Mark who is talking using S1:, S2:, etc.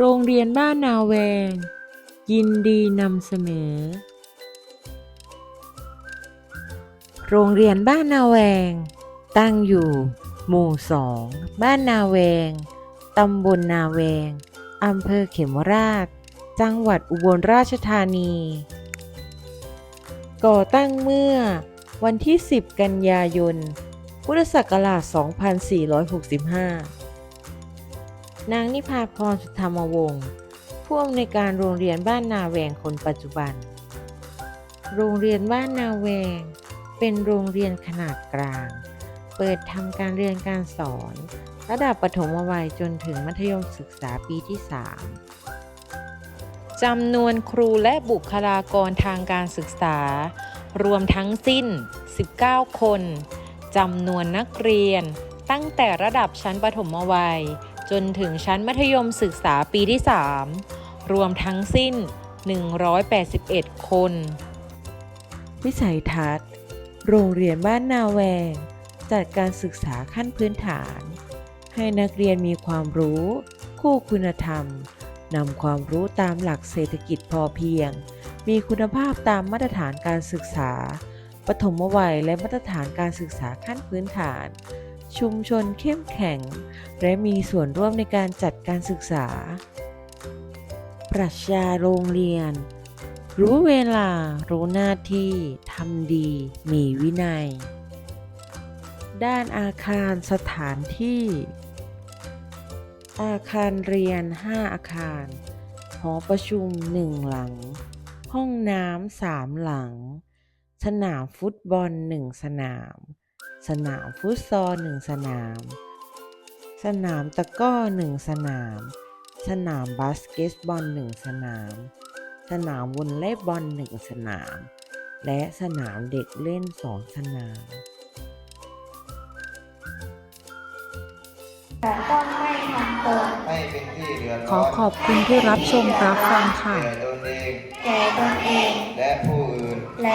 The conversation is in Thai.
S1: โรงเรียนบ้านนาแวง ยินดีนำเสนอ โรงเรียนบ้านนาแวง ตั้งอยู่ หมู่สองบ้านนาแวง ตำบลนาแวงอำเภอเขมราช จังหวัดอุบลราชธานี ก่อตั้งเมื่อวันที่ 10 กันยายน พุทธศักราช 2465 นางนิพาพรสุธรรมวงศ์ผู้อำนวยการโรงเรียนบ้านนาแวงคนปัจจุบัน โรงเรียนบ้านนาแวง เป็นโรงเรียนขนาดกลาง เปิดทำการเรียนการสอน ระดับประถมวัยจนถึงมัธยมศึกษาปีที่ 3จำนวนครูและบุคลากรทางการศึกษา รวมทั้งสิ้น 19 คนจำนวนนักเรียนตั้งแต่ระดับชั้นประถมวัย จนถึงชั้นมัธยมศึกษาปีที่ 3 รวมทั้งสิ้น 181 คน วิสัยทัศน์ โรงเรียนบ้านนาแวง จัดการศึกษาขั้นพื้นฐาน ให้นักเรียนมีความรู้ คู่คุณธรรมนำความรู้ตามหลักเศรษฐกิจพอเพียง มีคุณภาพตามมาตรฐานการศึกษา ปฐมวัยและมาตรฐานการศึกษาขั้นพื้นฐาน ชุมชนเข้มแข็ง และมีส่วนร่วมในการจัดการศึกษา ปรัชญาโรงเรียน รู้เวลา รู้หน้าที่ ทำดี มีวินัย ด้านอาคารสถานที่ อาคารเรียน 5 อาคาร หอประชุม 1 หลัง ห้องน้ำ 3 หลัง สนามฟุตบอล 1 สนาม สนามฟุตซอล1สนาม สนามตะกร้อ1สนาม สนามบาสเกตบอล1สนาม สนามวอลเลย์บอล1สนาม และสนามเด็กเล่น 2 สนาม
S2: แต่ต้องไม่ทำตน
S3: ไม่เป็นที่เดือด
S1: ข
S3: ร้
S1: อ
S3: อน
S1: ขอบคุณที่รับชมรับฟังค่ะ
S3: แก่ตนเอง
S2: แก่ตนเอง
S3: และผู้อื่น
S2: และ